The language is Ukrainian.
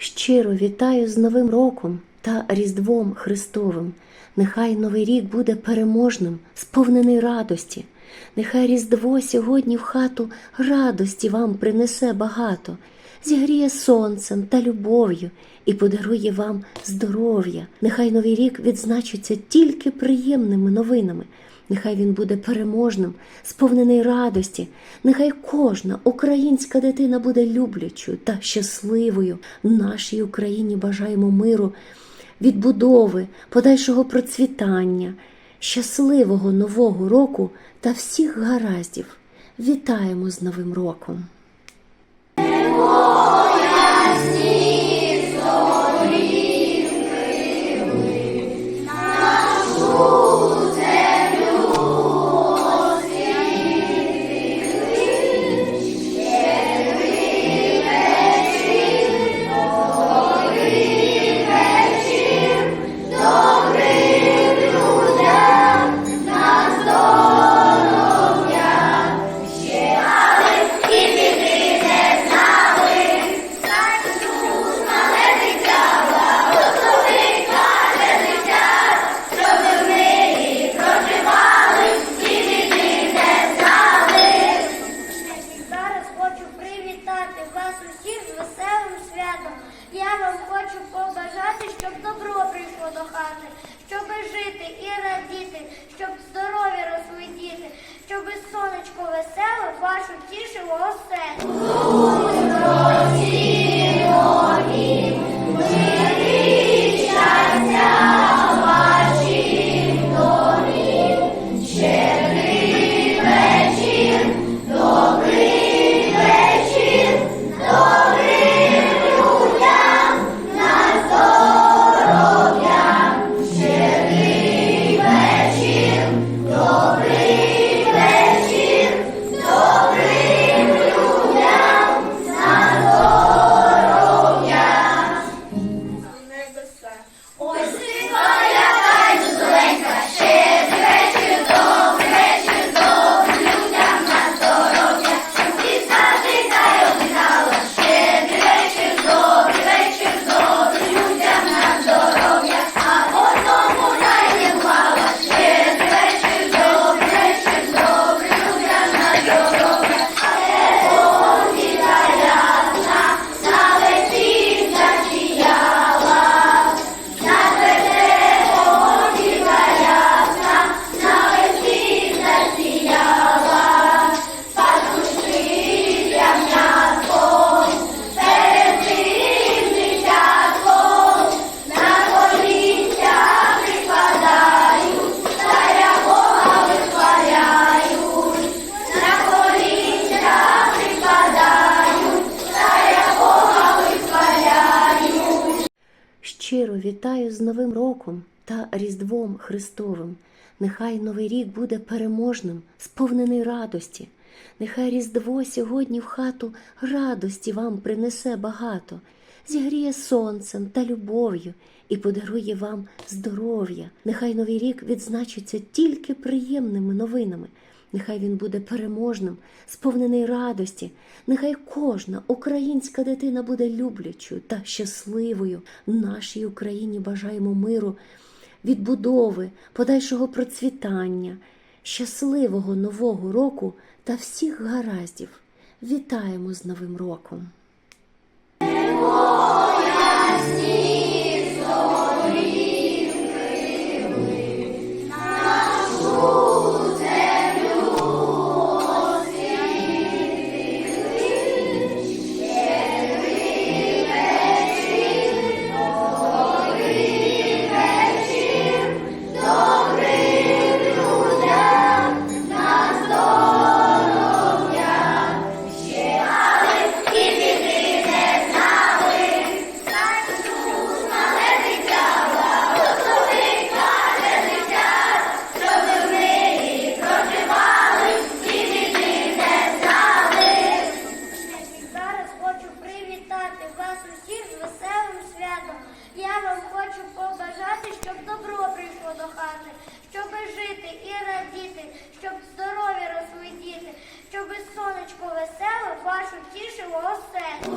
Щиро вітаю з Новим роком та Різдвом Христовим. Нехай Новий рік буде переможним, сповнений радості. Нехай Різдво сьогодні в хату радості вам принесе багато, зігріє сонцем та любов'ю і подарує вам здоров'я. Нехай Новий рік відзначиться тільки приємними новинами. Нехай він буде переможним, сповнений радості. Нехай кожна українська дитина буде люблячою та щасливою. Нашій Україні бажаємо миру, відбудови, подальшого процвітання, щасливого нового року та всіх гараздів. Вітаємо з Новим роком! Сонечко веселе вашу тішило оселю. Щиро вітаю з Новим роком та Різдвом Христовим. Нехай Новий рік буде переможним, сповнений радості. Нехай Різдво сьогодні в хату радості вам принесе багато, зігріє сонцем та любов'ю і подарує вам здоров'я. Нехай Новий рік відзначиться тільки приємними новинами. Нехай він буде переможним, сповнений радості. Нехай кожна українська дитина буде люблячою та щасливою. Нашій Україні бажаємо миру, відбудови, подальшого процвітання, щасливого нового року та всіх гараздів. Вітаємо з Новим роком! Вас усіх з веселим святом. Я вам хочу побажати, щоб добро прийшло до хати, щоб жити і радіти, щоб здорові росли діти, щоб сонечко веселе вашу тішило оселю.